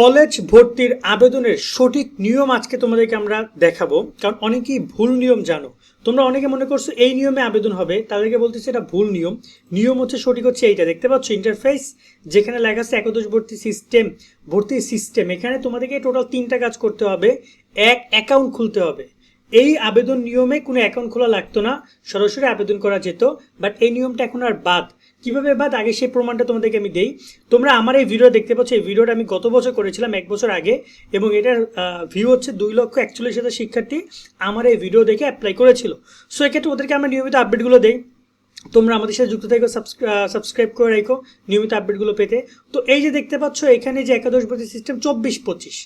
College ভর্তির আবেদনের সঠিক নিয়ম আজকে তোমাদেরকে আমরা দেখাবো। কারণ অনেকেই ভুল নিয়ম জানো। তোমরা অনেকে মনে করছ এই নিয়মে আবেদন হবে, তাদেরকে বলতেছে এটা ভুল নিয়ম। নিয়ম হচ্ছে সঠিক হচ্ছে এইটা। দেখতে পাচ্ছ ইন্টারফেস যেখানে লেখা আছে একাদশ ভর্তি সিস্টেম ভর্তি সিস্টেম এখানে তোমাদেরকে টোটাল তিনটা কাজ করতে হবে। এক অ্যাকাউন্ট খুলতে হবে। এই আবেদন নিয়মে কোনো অ্যাকাউন্ট খোলা লাগতো না, সরাসরি আবেদন করা যেত বাট এই নিয়মটা এখন আর বাদ। কীভাবে বাদ? আগে সেই প্রমাণটা তোমাদেরকে আমি দেই। তোমরা আমার এই ভিডিও দেখতে পাচ্ছ, এই ভিডিওটা আমি গত বছর করেছিলাম, এক বছর আগে, এবং এটার ভিউ হচ্ছে দুই লক্ষ একচল্লিশ হাজার শিক্ষার্থী আমার এই ভিডিও দেখে অ্যাপ্লাই করেছিল। সো এক্ষেত্রে ওদেরকে আমরা নিয়মিত আপডেটগুলো দেই। তোমরা আমাদের সাথে যুক্ত থাকো সাবস্ক্রাইব করে রাখো নিয়মিত আপডেটগুলো পেতে। তো এই যে দেখতে পাচ্ছ, এখানে যে একাদশ ভর্তি সিস্টেম চব্বিশ পঁচিশ।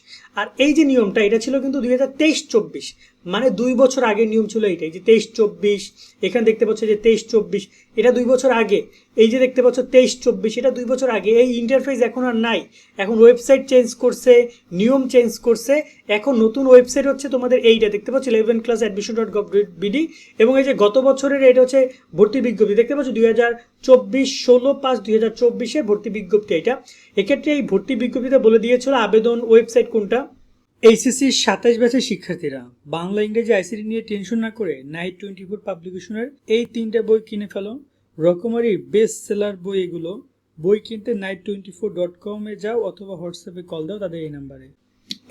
আর এই যে নিয়মটা, এটা ছিল কিন্তু দুই হাজার তেইশ চব্বিশ। মানে দুই বছর আগের নিয়ম ছিল এইটাই, যে তেইশ চব্বিশ, এখানে দেখতে পাচ্ছ যে তেইশ চব্বিশ, এটা দুই বছর আগে। এই যে দেখতে পাচ্ছ তেইশ চব্বিশ, এটা দুই বছর আগে। এই ইন্টারফেস এখন আর নাই। এখন ওয়েবসাইট চেঞ্জ করছে, নিয়ম চেঞ্জ করছে। এখন নতুন ওয়েবসাইট হচ্ছে তোমাদের এইটা। দেখতে পাচ্ছ eleven class admission dot gov BD এবং এই যে গত বছরের এটা হচ্ছে ভর্তি বিজ্ঞপ্তি। দেখতে পাচ্ছ দুই হাজার চব্বিশ, ষোলো পাঁচ দুই হাজার চব্বিশে ভর্তি বিজ্ঞপ্তি এটা এক্ষেত্রে এই ভর্তি বিজ্ঞপ্তিতে বলে দিয়েছিল আবেদন ওয়েবসাইট কোনটা? এইচএসসির সাতাশ ব্যাচের শিক্ষার্থীরা বাংলা, ইংরেজি আইসিডি নিয়ে টেনশন না করে নাইট টোয়েন্টি ফোর পাবলিকেশনের এই তিনটা বই কিনে ফেলো। রকমারি বেস্ট সেলার বই এগুলো বই কিনতে নাইট টোয়েন্টি ফোর ডট কমে যাও অথবা হোয়াটসঅ্যাপে কল দাও, তাদের এই নাম্বারে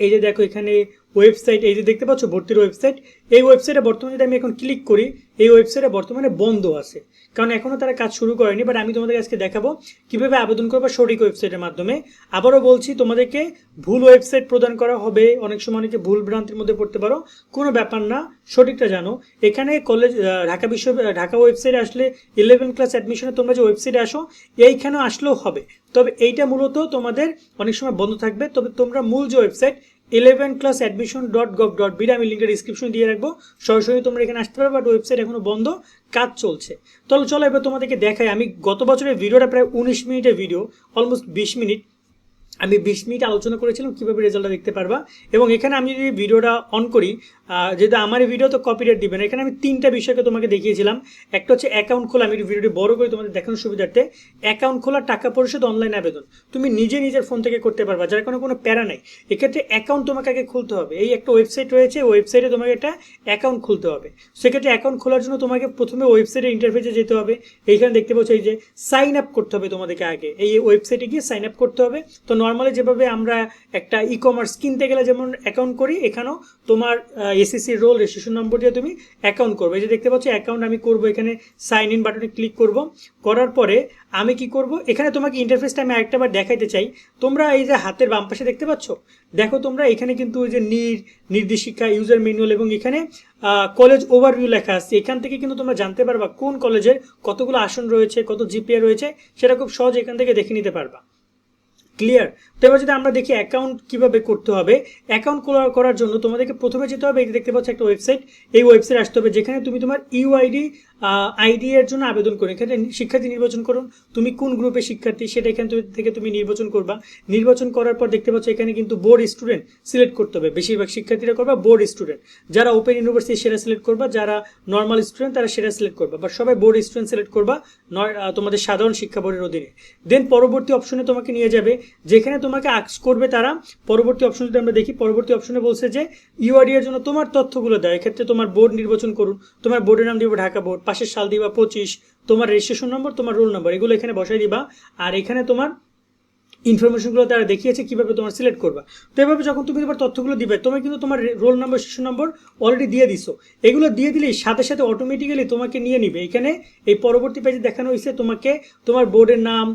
এই যে দেখো এখানে ওয়েবসাইট এই যে দেখতে পাচ্ছ ভর্তির ওয়েবসাইট এই ওয়েবসাইটে বর্তমানে যদি আমি এখন ক্লিক করি, এই ওয়েবসাইটে বর্তমানে বন্ধ আছে। কারণ এখনও তারা কাজ শুরু করেনি বাট আমি তোমাদের আজকে দেখাবো কীভাবে আবেদন করব সঠিক ওয়েবসাইটের মাধ্যমে। আবারও বলছি, তোমাদেরকে ভুল ওয়েবসাইট প্রদান করা হবে, অনেক সময় অনেকে ভুল ভ্রান্তির মধ্যে পড়তে পারো, কোনো ব্যাপার না, সঠিকটা জানো। এখানে কলেজ ঢাকা বিশ্ব ঢাকা ওয়েবসাইটে আসলে ইলেভেন ক্লাস অ্যাডমিশনে তোমরা যে ওয়েবসাইটে আসো, এইখানেও আসলেও হবে। তবে এইটা মূলত তোমাদের অনেক সময় বন্ধ থাকবে, তবে তোমরা মূল যে website eleven class admission dot gov dot BD আমি লিঙ্কের ডিসক্রিপশন দিয়ে রাখব। সরাসরি তোমরা এখানে আসতে পারো বাট ওয়েবসাইট এখনও বন্ধ, কাজ চলছে। তাহলে চলো এবার তোমাদেরকে দেখাই, আমি গত বছরের ভিডিওটা প্রায় উনিশ মিনিটের ভিডিও অলমোস্ট বিশ মিনিট। আমি বিশ মিনিট আলোচনা করেছিলাম, কীভাবে রেজাল্টটা দেখতে পারবা। এবং এখানে আমি যদি ভিডিওটা অন করি যেহেতু আমার ভিডিও তো কপিরাইট দিবেন এখানে আমি তিনটা বিষয়কে তোমাকে দেখিয়েছিলাম। একটা হচ্ছে অ্যাকাউন্ট খোলা, আমি ভিডিওটি বড় করে তোমাদের দেখানোর সুবিধার্থে। অ্যাকাউন্ট খোলা, টাকা পরিশোধ অনলাইন আবেদন। তুমি নিজে নিজের ফোন থেকে করতে পারবা, যার কোনো কোনো প্যারা নাই। এক্ষেত্রে অ্যাকাউন্ট তোমাকে আগে খুলতে হবে। এই একটা ওয়েবসাইট রয়েছে ওয়েবসাইটে তোমাকে একটা অ্যাকাউন্ট খুলতে হবে। সেক্ষেত্রে অ্যাকাউন্ট খোলার জন্য তোমাকে প্রথমে ওয়েবসাইটের ইন্টারফেসে যেতে হবে। এইখানে দেখতে পাচ্ছ, এই যে সাইন আপ করতে হবে তোমাদেরকে আগে। এই ওয়েবসাইটে গিয়ে সাইন আপ করতে হবে। তো নর্মালি যেভাবে আমরা একটা ই কমার্স কিনতে গেলে যেমন অ্যাকাউন্ট করি, এখানেও তোমার এসএসসি রোল রেজিস্ট্রেশন নম্বর দিয়ে তুমি অ্যাকাউন্ট করবে। এই যে দেখতে পাচ্ছ অ্যাকাউন্ট আমি করব এখানে সাইন ইন বাটনে ক্লিক করব। করার পরে আমি কি করব, এখানে তোমাকে ইন্টারফেসটা আমি আরেকটা বার দেখাইতে চাই। তোমরা এই যে হাতের বাম পাশে দেখতে পাচ্ছ, দেখো তোমরা এখানে কিন্তু ওই যে নির, নির্দেশিকা ইউজার ম্যানুয়াল এবং এখানে কলেজ ওভারভিউ লেখা আছে। এখান থেকে কিন্তু তোমরা জানতে পারবা কোন কলেজের কতগুলো আসন রয়েছে, কত জিপিএ রয়েছে, সেটা খুব সহজ এখান থেকে দেখে নিতে পারবা। ক্লিয়ার তো এবার যদি আমরা দেখি অ্যাকাউন্ট কীভাবে করতে হবে অ্যাকাউন্ট করার জন্য তোমাদেরকে প্রথমে যেতে হবে, এই দেখতে পাচ্ছ একটা ওয়েবসাইট এই ওয়েবসাইট আসতে হবে, যেখানে তুমি তোমার ইউআইডি আইডি এর জন্য আবেদন করো এখানে শিক্ষার্থী নির্বাচন করুন। তুমি কোন গ্রুপে শিক্ষার্থী, সেটা এখান থেকে তুমি নির্বাচন করবা। নির্বাচন করার পর দেখতে পাচ্ছ এখানে কিন্তু বোর্ড স্টুডেন্ট সিলেক্ট করতে হবে। বেশিরভাগ শিক্ষার্থীরা করবা বোর্ড স্টুডেন্ট যারা ওপেন ইউনিভার্সিটি সেটা সিলেক্ট করবা। যারা নর্মাল স্টুডেন্ট তারা সেটা সিলেক্ট করবা। বা সবাই বোর্ড স্টুডেন্ট সিলেক্ট করবা তোমাদের সাধারণ শিক্ষা বোর্ডের অধীনে। দেন পরবর্তী অপশনে তোমাকে নিয়ে যাবে। যেখানে তোমাকে আক্স করবে তারা, পরবর্তী অপশন যদি আমরা দেখি, পরবর্তী অপশনে বলছে যে ইউআরডি এর জন্য তোমার তথ্যগুলো দেয় এক্ষেত্রে তোমার বোর্ড নির্বাচন করুন। তোমার বোর্ডের নাম দিব ঢাকা বোর্ড পাশের সাল দিবা, পঁচিশ। তোমার রেজিস্ট্রেশন নম্বর তোমার রোল নম্বর এগুলো এখানে বসাই দিবা। আর এখানে তোমার ইনফরমেশনগুলো তারা দেখিয়েছে, কীভাবে তোমার সিলেক্ট করবা। তো এভাবে যখন তুমি তোমার তথ্যগুলো দিবে, তুমি কিন্তু তোমার রোল নাম্বার শিশু নম্বর অলরেডি দিয়ে দিছো। এগুলো দিয়ে দিলেই সাথে সাথে অটোমেটিক্যালি তোমাকে নিয়ে নিবে। এখানে এই পরবর্তী পেজে দেখানো হয়েছে তোমাকে তোমার বোর্ডের নাম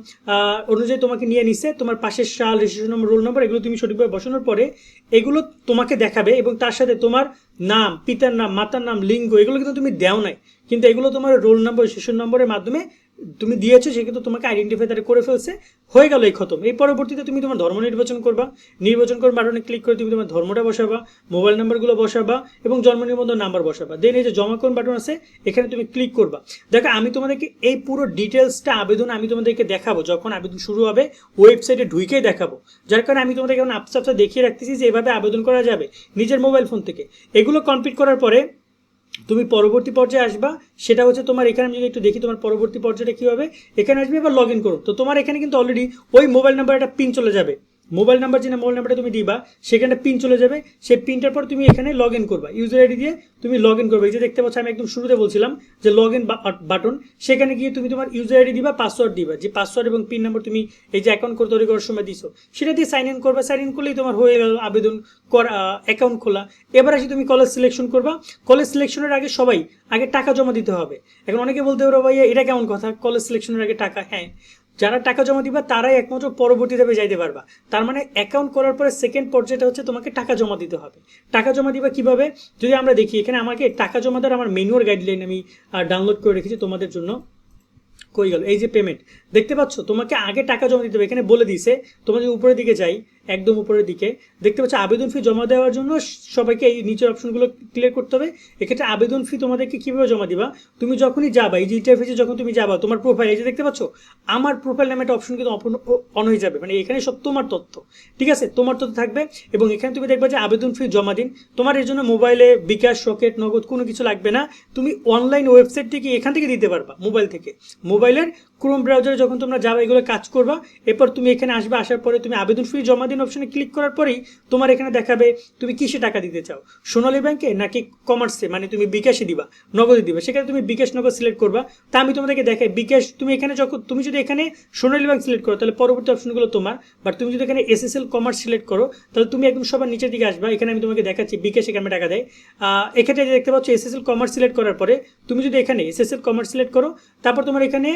অনুযায়ী তোমাকে নিয়ে নিছে। তোমার পাশের সাল রেজিস্ট্রেশন নম্বর রোল নম্বর এগুলো তুমি সঠিকভাবে বসানোর পরে এগুলো তোমাকে দেখাবে এবং তার সাথে তোমার নাম, পিতার নাম, মাতার নাম, লিঙ্গ, এগুলো কিন্তু তুমি দেও নাই। কিন্তু এগুলো তোমার রোল নম্বর শিশুর নম্বরের মাধ্যমে তুমি দিয়েছ, সে কিন্তু তোমাকে আইডেন্টিফাই তারা করে ফেলছে। হয়ে গেল এই খতম। এই পরবর্তীতে তুমি তোমার ধর্ম নির্বাচন করবা। নির্বাচন করে বাটনে ক্লিক করে তুমি তোমার ধর্মটা বসাবা মোবাইল নাম্বারগুলো বসাবা এবং জন্ম নিবন্ধন নাম্বার বসাবা। দেন এই যে জমা কোন বাটন আছে, এখানে তুমি ক্লিক করবা। দেখো, আমি তোমাদেরকে এই পুরো ডিটেলসটা আবেদন আমি তোমাদেরকে দেখাবো। যখন আবেদন শুরু হবে ওয়েবসাইটে ঢুকেই দেখাবো। যার কারণে আমি তোমাদেরকে এখন আপসা আপসা দেখিয়ে রাখতেছি যে এভাবে আবেদন করা যাবে নিজের মোবাইল ফোন থেকে। এগুলো কমপ্লিট করার পরে তুমি পরবর্তী পর্যায়ে আসবা, সেটা হচ্ছে তোমার এখানে আমি যদি একটু দেখি তোমার পরবর্তী পর্যায়টা কী হবে এখানে আসবে এবার লগ ইন করো। তো তোমার এখানে কিন্তু অলরেডি ওই মোবাইল নাম্বার একটা পিন চলে যাবে। মোবাইল নাম্বার যে মোবাইল নাম্বারটা তুমি দিবা, সেখানে পিন চলে যাবে। সেই পিনটার পর তুমি এখানে লগ ইন করবা। ইউজার আইডি দিয়ে তুমি লগ ইন করবে। এই যে দেখতে পাচ্ছ, আমি একদম শুরুতে বলছিলাম যে লগ ইন বাটন সেখানে গিয়ে তুমি তোমার ইউজার আইডি দিবা পাসওয়ার্ড দিবা। যে পাসওয়ার্ড এবং পিন নাম্বার তুমি এই যে অ্যাকাউন্ট করে তৈরি করার সময় দিছো, সেটা দিয়ে সাইন ইন করবা। সাইন ইন করলেই তোমার হয়ে গেল আবেদন করা অ্যাকাউন্ট খোলা। এবার আসি তুমি কলেজ সিলেকশন করবা। কলেজ সিলেকশনের আগে সবাই, আগে টাকা জমা দিতে হবে। এখন অনেকে বলতে পারো, ভাইয়া, এটা কেমন কথা? কলেজ সিলেকশনের আগে টাকা? হ্যাঁ। যারা টাকা জমা দিবা, তারাই একমাত্র পরবর্তী ধাপে যাইতে পারবা। তার মানে অ্যাকাউন্ট করার পরে সেকেন্ড পর্যায়টা হচ্ছে তোমাকে টাকা জমা দিতে হবে। টাকা জমা দিবা কীভাবে? যদি আমরা দেখি, এখানে আমাকে টাকা জমা দেওয়ার আমার মেনুয়ার গাইডলাইন আমি ডাউনলোড করে রেখেছি তোমাদের জন্য। কই গেল? এই যে পেমেন্ট দেখতে পাচ্ছ, তোমাকে আগে টাকা জমা দিতে হবে। এখানে বলে দিছে তোমার যদি উপরের দিকে যাই একদম উপরের দিকে। দেখতে পাচ্ছ, আবেদন ফি জমা দেওয়ার জন্য সবাইকে এই নিচের অপশনগুলো ক্লিয়ার করতে হবে। এক্ষেত্রে আবেদন ফি তোমাদেরকে কীভাবে জমা দিবা? তুমি যখনই যাবা, এই যে ইন্টারফেসে যখন তুমি যাবা, তোমার প্রোফাইল এই যে দেখতে পাচ্ছ, আমার প্রোফাইল নামে একটা অপশন কিন্তু অন হয়ে যাবে। মানে এখানে সব তোমার তথ্য। ঠিক আছে? তোমার তথ্য থাকবে এবং এখানে তুমি দেখবা যে আবেদন ফি জমা দিন। তোমার এর জন্য মোবাইলে বিকাশ রকেট নগদ কোনো কিছু লাগবে না। তুমি অনলাইন ওয়েবসাইট থেকে এখান থেকে দিতে পারবা মোবাইল থেকে। মোবাইলের ক্রোম ব্রাউজারে যখন তোমরা যাবা, এগুলো কাজ করবা। এরপর তুমি এখানে আসবে, আসার পরে তুমি আবেদন ফি জমা দিন অপশনে ক্লিক করার পরেই তোমার এখানে দেখাবে তুমি কিসে টাকা দিতে চাও। সোনালী ব্যাংকে নাকি কমার্সে মানে তুমি বিকাশে দিবা, নগদে দিবা। সেখানে তুমি বিকাশ নগদ সিলেক্ট করবা। তা আমি তোমাদেরকে দেখাই, বিকাশ, তুমি এখানে যখন, তুমি যদি এখানে সোনালী ব্যাংক সিলেক্ট করো, তাহলে পরবর্তী অপশনগুলো তোমার। বাট তুমি যদি এখানে এসএসএল কমার্স সিলেক্ট করো, তাহলে তুমি একদম সবার নিচের দিকে আসবা। এখানে আমি তোমাকে দেখাচ্ছি, বিকাশে কেমন টাকা দেয়। এক্ষেত্রে দেখতে পাচ্ছ এসএসএল কমার্স সিলেক্ট করার পরে তুমি যদি এখানে এসএসএল কমার্স সিলেক্ট করো, তারপর তোমার এখানে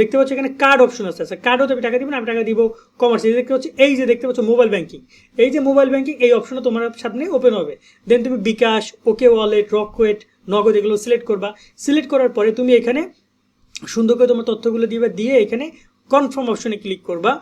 দেখতে পাচ্ছ এখানে কার্ড অপশন আছে। আচ্ছা কার্ডও তুমি টাকা দিবেন আমি টাকা দিব কমার্স এই দেখতে পাচ্ছ, এই যে দেখতে পাচ্ছ মোবাইল ব্যাঙ্কিং এই যে মোবাইল ব্যাঙ্কিং এই অপশনও তোমার সামনে ওপেন হবে। দেন তুমি বিকাশ ওকে ওয়ালেট রকওয়েট নগদ এগুলো সিলেক্ট করবা। সিলেক্ট করার পরে তুমি এখানে সুন্দর করে তোমার তথ্যগুলো দিবে, দিয়ে এখানে কনফার্ম অপশনে ক্লিক করবা।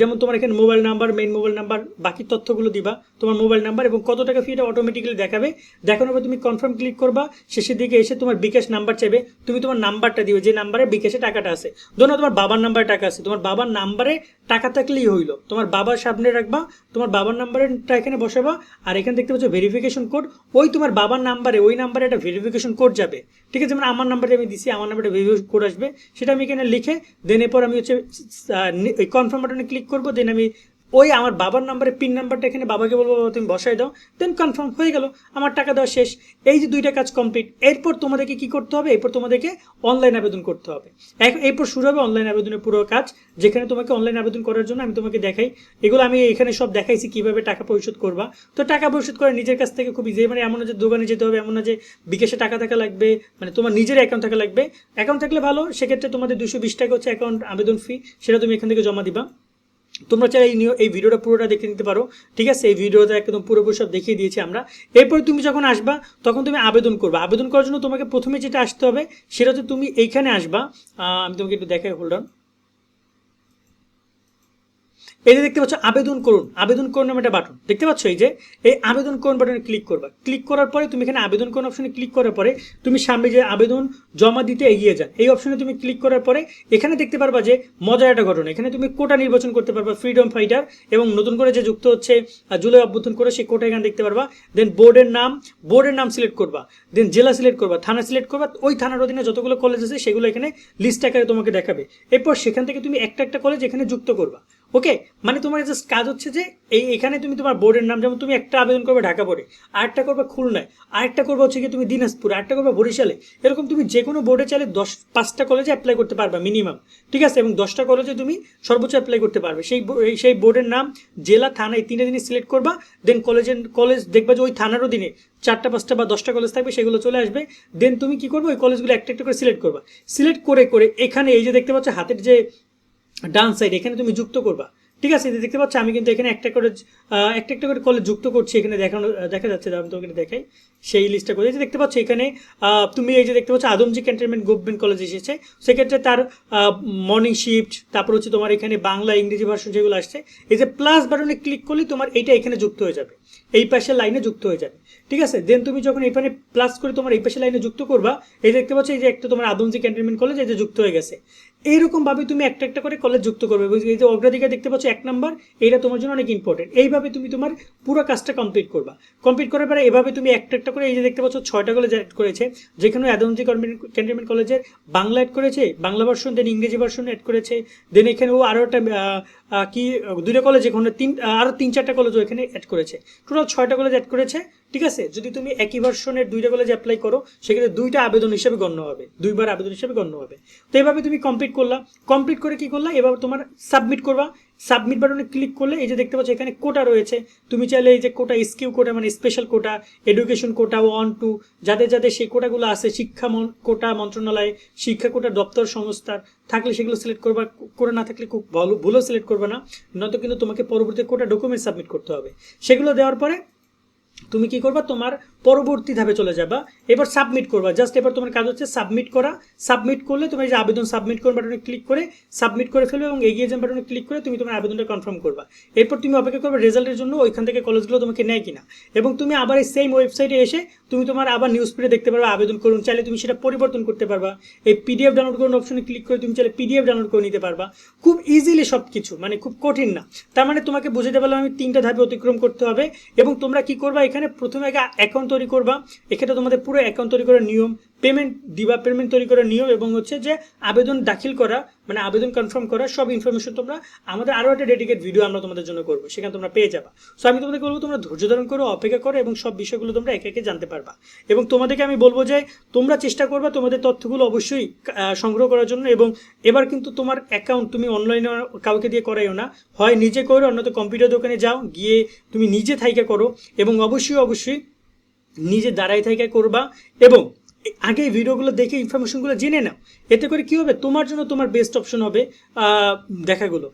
যেমন তোমার এখানে mobile number main mobile number বাকি তথ্যগুলো দিবা। তোমার মোবাইল নাম্বার এবং কত টাকা ফি এটা অটোমেটিক্যালি দেখাবে। দেখানোর পর তুমি কনফার্ম ক্লিক করবা। শেষের দিকে এসে তোমার বিকাশ নাম্বার চাইবে। তুমি তোমার নাম্বারটা দিবে যে নাম্বারে বিকাশে টাকাটা আছে। ধরো তোমার বাবার নাম্বারে টাকা আছে। তোমার বাবার নাম্বারে টাকা থাকলেই হইল। তোমার বাবার সামনে রাখবা, তোমার বাবার নাম্বারটা এখানে বসাবা, আর এখানে দেখতে পাচ্ছ ভেরিফিকেশন কোড ওই তোমার বাবার নাম্বারে ওই নাম্বারে একটা ভেরিফিকেশন কোড যাবে। ঠিক আছে? যেমন আমার নাম্বারে আমি দিছি, আমার নাম্বারে ভেরিফিকেশন কোড আসবে। সেটা আমি এখানে লিখে দেন এরপর আমি হচ্ছে কনফার্ম বাটনে ক্লিক করব দেন আমি ওই আমার বাবার নাম্বারে, পিন নাম্বারটা এখানে বাবাকে বলব, বাবা, তুমি বসাই দাও। দেন কনফার্ম হয়ে গেল, আমার টাকা দেওয়া শেষ। এই যে দুইটা কাজ কমপ্লিট এরপর তোমাদেরকে কি করতে হবে? এরপর তোমাদেরকে অনলাইন আবেদন করতে হবে। এরপর শুরু হবে অনলাইন আবেদনের পুরো কাজ। যেখানে তোমাকে অনলাইন আবেদন করার জন্য আমি তোমাকে দেখাই। এগুলো আমি এখানে সব দেখাইছি, কীভাবে টাকা পরিশোধ করবা। তো টাকা পরিশোধ করে নিজের কাছ থেকে খুব ইজি মানে এমন যে দোকানে যেতে হবে, এমন না যে বিকাশে টাকা থাকা লাগবে মানে তোমার নিজের অ্যাকাউন্ট থাকা লাগবে। অ্যাকাউন্ট থাকলে ভালো, সেক্ষেত্রে তোমাদের দুশো বিশ টাকা হচ্ছে অ্যাকাউন্ট আবেদন ফি সেটা তুমি এখান থেকে জমা দিবা। তোমরা চাই এই এই ভিডিওটা পুরোটা দেখে নিতে পারো। ঠিক আছে? এই ভিডিওটা একদম পুরোপুরি সব দেখিয়ে দিয়েছি আমরা। এরপরে তুমি যখন আসবা, তখন তুমি আবেদন করবে। আবেদন করার জন্য তোমাকে প্রথমে যেটা আসতে হবে, সেটা হচ্ছে তুমি এইখানে আসবা। আমি তোমাকে একটু দেখাই হোল্ড অন এই যে দেখতে পাচ্ছ, আবেদন করুন। আবেদন করুন নামে একটা বাটন দেখতে পাচ্ছ এই যে? এই আবেদন করুন বাটনে ক্লিক করবা। ক্লিক করার পরে তুমি এখানে আবেদন করুন অপশনে ক্লিক করার পরে তুমি সামনে যে আবেদন জমা দিতে এগিয়ে যান, এই অপশনে তুমি ক্লিক করার পরে এখানে দেখতে পারবা যে মজার একটা ঘটনা। এখানে তুমি কোটা নির্বাচন করতে পারবা ফ্রিডম ফাইটার এবং নতুন করে যে যুক্ত হচ্ছে জুলাই অভ্যুত্থান করে সেই কোটা এখানে দেখতে পারবা। দেন বোর্ডের নাম বোর্ডের নাম সিলেক্ট করবা। দেন জেলা সিলেক্ট করবা, থানা সিলেক্ট করবা। ওই থানার অধীনে যতগুলো কলেজ আছে, সেগুলো এখানে লিস্ট আকারে তোমাকে দেখাবে। এরপর সেখান থেকে তুমি একটা একটা কলেজ এখানে যুক্ত করবা। ওকে মানে তোমার জাস্ট কাজ হচ্ছে যে এই এখানে তুমি তোমার বোর্ডের নাম, যেমন তুমি একটা আবেদন করবে ঢাকা বোর্ডে আরেকটা করবে খুলনায়, আরেকটা করবে হচ্ছে কি তুমি দিনাজপুর, আরেকটা করবে বরিশালে। এরকম তুমি যে কোনো বোর্ডে চাইলে দশ, পাঁচটা কলেজে অ্যাপ্লাই করতে পারবে মিনিমাম ঠিক আছে? এবং দশটা কলেজে তুমি সর্বোচ্চ অ্যাপ্লাই করতে পারবে। সেই সেই বোর্ডের নাম জেলা, থানা এই তিনটে জিনিস সিলেক্ট করবা দেন কলেজের কলেজ দেখবা যে ওই থানারও দিনে চারটা, পাঁচটা বা দশটা কলেজ থাকবে, সেগুলো চলে আসবে। দেন তুমি কি করবে? ওই কলেজগুলো একটা একটা করে সিলেক্ট করবা। সিলেক্ট করে করে এখানে এই যে দেখতে পাচ্ছ হাতের যে ডান সাইড এখানে তুমি যুক্ত করবা। ঠিক আছে দেখতে পাচ্ছ, আমি কিন্তু এখানে একটা করে একটা একটা করে কলেজ যুক্ত করছি, এখানে দেখানো দেখা যাচ্ছে, আমি তোমাকে দেখাই। সেই লিস্টটা করে যে দেখতে পাচ্ছ, এখানে তুমি এই যে দেখতে পাচ্ছ, আদমজি ক্যান্টনমেন্ট গভর্নমেন্ট কলেজ এসেছে। সেক্ষেত্রে তার মর্নিং শিফট তারপর হচ্ছে তোমার এখানে বাংলা, ইংরেজি ভার্সন যেগুলো আসছে, এই যে প্লাস বাটনে ক্লিক করলে তোমার এইটা এখানে যুক্ত হয়ে যাবে। এই পাশের লাইনে যুক্ত হয়ে যাবে। ঠিক আছে দেন তুমি যখন এখানে প্লাস করে তোমার এই পাশে লাইনে যুক্ত করবা, এই দেখতে পাচ্ছ, এই যে একটা তোমার আদমজি ক্যান্টনমেন্ট কলেজ এই যে যুক্ত হয়ে গেছে। এইরকমভাবে তুমি একটা একটা করে কলেজ যুক্ত করবে। এই যে অগ্রাধিকার দেখতে পাচ্ছ, এক নাম্বার এটা তোমার জন্য অনেক ইম্পর্টেন্ট এইভাবে তুমি তোমার পুরো কাজটা কমপ্লিট করবা। কমপ্লিট করার পরে এভাবে তুমি একটা একটা করে এই যে দেখতে পাচ্ছ, ছয়টা কলেজ অ্যাড করেছে। যেখানে অ্যাদমজি ক্যান্টনমেন্ট কলেজের বাংলা অ্যাড করেছে, বাংলা ভার্সন দেন ইংরেজি ভার্সন অ্যাড করেছে। দেন এখানে ও আরও একটা কি, দুইটা কলেজ এখানে তিন আরও তিন চারটা কলেজও এখানে অ্যাড করেছে। টোটাল ছয়টা কলেজ অ্যাড করেছে। ঠিক আছে? যদি তুমি একই ভার্সনের দুইটা কলেজ অ্যাপ্লাই করো, সেক্ষেত্রে দুইটা আবেদন হিসেবে গণ্য হবে। দুইবার আবেদন হিসেবে গণ্য হবে। তো এইভাবে তুমি কমপ্লিট করলা। কমপ্লিট করে কি করলা? এবার তোমার সাবমিট করবা। সাবমিট বাটনে ক্লিক করলে এই যে দেখতে পাচ্ছ এখানে কোটা রয়েছে। তুমি চাইলে এই যে কোটা স্কিউ কোটা মানে special quota education quota one two যাদের যাদের সেই কোটাগুলো আছে, শিক্ষা কোটা মন্ত্রণালয়, শিক্ষা কোটা দপ্তর সংস্থার, থাকলে সেগুলো সিলেক্ট করবা। করে না থাকলে খুব ভালো ভুলও সিলেক্ট করবে না। নয়তো কিন্তু তোমাকে পরবর্তী কোটা ডকুমেন্ট সাবমিট করতে হবে। সেগুলো দেওয়ার পরে তুমি কি করবা? তোমার পরবর্তী ধাপে চলে যাবা। এবার সাবমিট করবা। জাস্ট এবার তোমার কাজ হচ্ছে সাবমিট করা। সাবমিট করলে তুমি যে আবেদন সাবমিট করো বাটনে ক্লিক করে সাবমিট করে ফেলবে এবং এগিয়ে যান বাটনে ক্লিক করে তুমি তোমার আবেদনটা কনফার্ম করবা। এরপর তুমি অপেক্ষা করবে রেজাল্টের জন্য ওইখান থেকে কলেজগুলো তোমাকে নেয় কিনা। এবং তুমি আবার এই সেম ওয়েবসাইটে এসে তুমি তোমার আবার নিউজ পেপারে দেখতে পারবা, আবেদন করুন, চাইলে তুমি সেটা পরিবর্তন করতে পারবা। এই পিডিএফ ডাউনলোড করুন অপশনে ক্লিক করে তুমি চাইলে পিডিএফ ডাউনলোড করে নিতে পারবা। খুব ইজিলি সব কিছু মানে খুব কঠিন না। তার মানে তোমাকে বুঝাতে পারলাম আমি তিনটা ধাপে অতিক্রম করতে হবে এবং তোমরা কি করবা, এখানে প্রথমে আগে অ্যাকাউন্ট তৈরি করবা। এখানে তোমাদের পুরো অ্যাকাউন্ট তৈরি করার নিয়ম পেমেন্ট দিবা পেমেন্ট তৈরি করার নিয়ম এবং হচ্ছে যে আবেদন দাখিল করা মানে আবেদন কনফার্ম করা, সব ইনফরমেশন তোমরা আমাদের আরও একটা ডেডিকেট ভিডিও আমরা তোমাদের জন্য করব, সেখানে তোমরা পেয়ে যাবা। সো আমি তোমাদের বলব তোমরা ধৈর্য ধারণ করো, অপেক্ষা করো এবং সব বিষয়গুলো তোমরা একে একে জানতে পারবা। এবং তোমাদেরকে আমি বলব যে তোমরা চেষ্টা করবা তোমাদের তথ্যগুলো অবশ্যই সংগ্রহ করার জন্য এবং এবার কিন্তু তোমার অ্যাকাউন্ট তুমি অনলাইনে কাউকে দিয়ে করাইও না। হয় নিজে করো অন্যত কম্পিউটার দোকানে যাও, গিয়ে তুমি নিজে থাইকে করো এবং অবশ্যই অবশ্যই নিজে দাঁড়াই থেকে করবা এবং আগে ভিডিওগুলো দেখে ইনফরমেশনগুলো জেনে নাও। এতে করে কি হবে? তোমার জন্য তোমার বেস্ট অপশন হবে দেখাগুলো।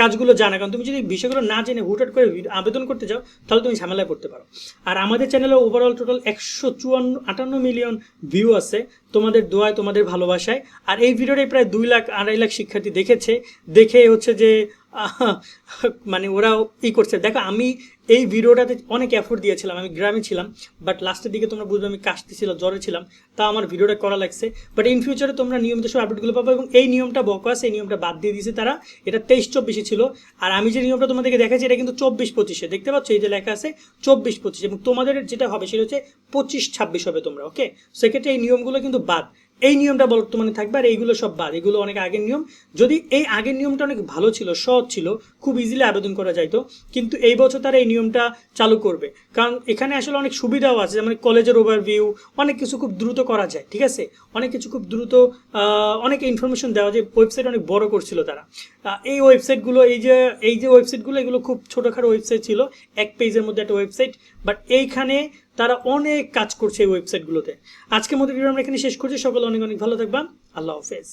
কাজগুলো জানা। কারণ তুমি যদি বিষয়গুলো না জেনে হুটহাট করে আবেদন করতে যাও, তাহলে তুমি ঝামেলায় পড়তে পারো। আর আমাদের চ্যানেলে ওভারঅল টোটাল একশো চুয়ান্ন, আটান্ন মিলিয়ন ভিউ আছে। তোমাদের দোয়ায়, তোমাদের ভালোবাসায়। আর এই ভিডিওটাই প্রায় দুই লাখ, আড়াই লাখ শিক্ষার্থী দেখেছে। দেখে হচ্ছে যে মানে ওরাও ই করছে। দেখো, আমি এই ভিডিওটাতে অনেক এফোর্ট দিয়েছিলাম, আমি গ্রামে ছিলাম বাট লাস্টের দিকে তোমরা বুঝবে আমি কাশতেছিলাম জ্বরে ছিলাম, তা আমার ভিডিওটা করা লাগছে। বাট ইন ফিউচারে তোমরা নিয়মিত সব আপডেটগুলো পাবো এবং এই নিয়মটা বকাস এই নিয়মটা বাদ দিয়ে দিয়েছে তারা। এটা তেইশ চব্বিশে ছিল, আর আমি যে নিয়মটা তোমাদেরকে দেখাচ্ছি, এটা কিন্তু চব্বিশ পঁচিশে। দেখতে পাচ্ছ? এই যে লেখা আছে চব্বিশ পঁচিশ এবং তোমাদের যেটা হবে, সেটা হচ্ছে পঁচিশ ছাব্বিশ হবে তোমরা ওকে সেক্ষেত্রে এই নিয়মগুলো কিন্তু বাদ। এই নিয়মটা বর্তমানে থাকবে আর এইগুলো সব বাদ, এগুলো অনেক আগের নিয়ম। যদি এই আগের নিয়মটা অনেক ভালো ছিল, সহজ ছিল, খুব ইজিলি আবেদন করা যাইতো, কিন্তু এই বছর তারা এই নিয়মটা চালু করবে। কারণ এখানে আসলে অনেক সুবিধাও আছে, যেমন কলেজের ওভারভিউ অনেক কিছু খুব দ্রুত করা যায়, ঠিক আছে? অনেক কিছু খুব দ্রুত অনেক ইনফরমেশন দেওয়া যায় ওয়েবসাইট অনেক বড় করছিল তারা। এই ওয়েবসাইটগুলো এই যে এই যে ওয়েবসাইটগুলো এগুলো খুব ছোটোখাটো ওয়েবসাইট ছিল, এক পেজের মধ্যে একটা ওয়েবসাইট বাট এইখানে তারা অনেক কাজ করছে এই ওয়েবসাইটগুলোতে আজকের মধ্যে ভিডিও আমরা এখানে শেষ করছি। সকলে অনেক অনেক ভালো থাকবা। আল্লাহ হাফেজ।